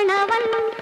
கணவன்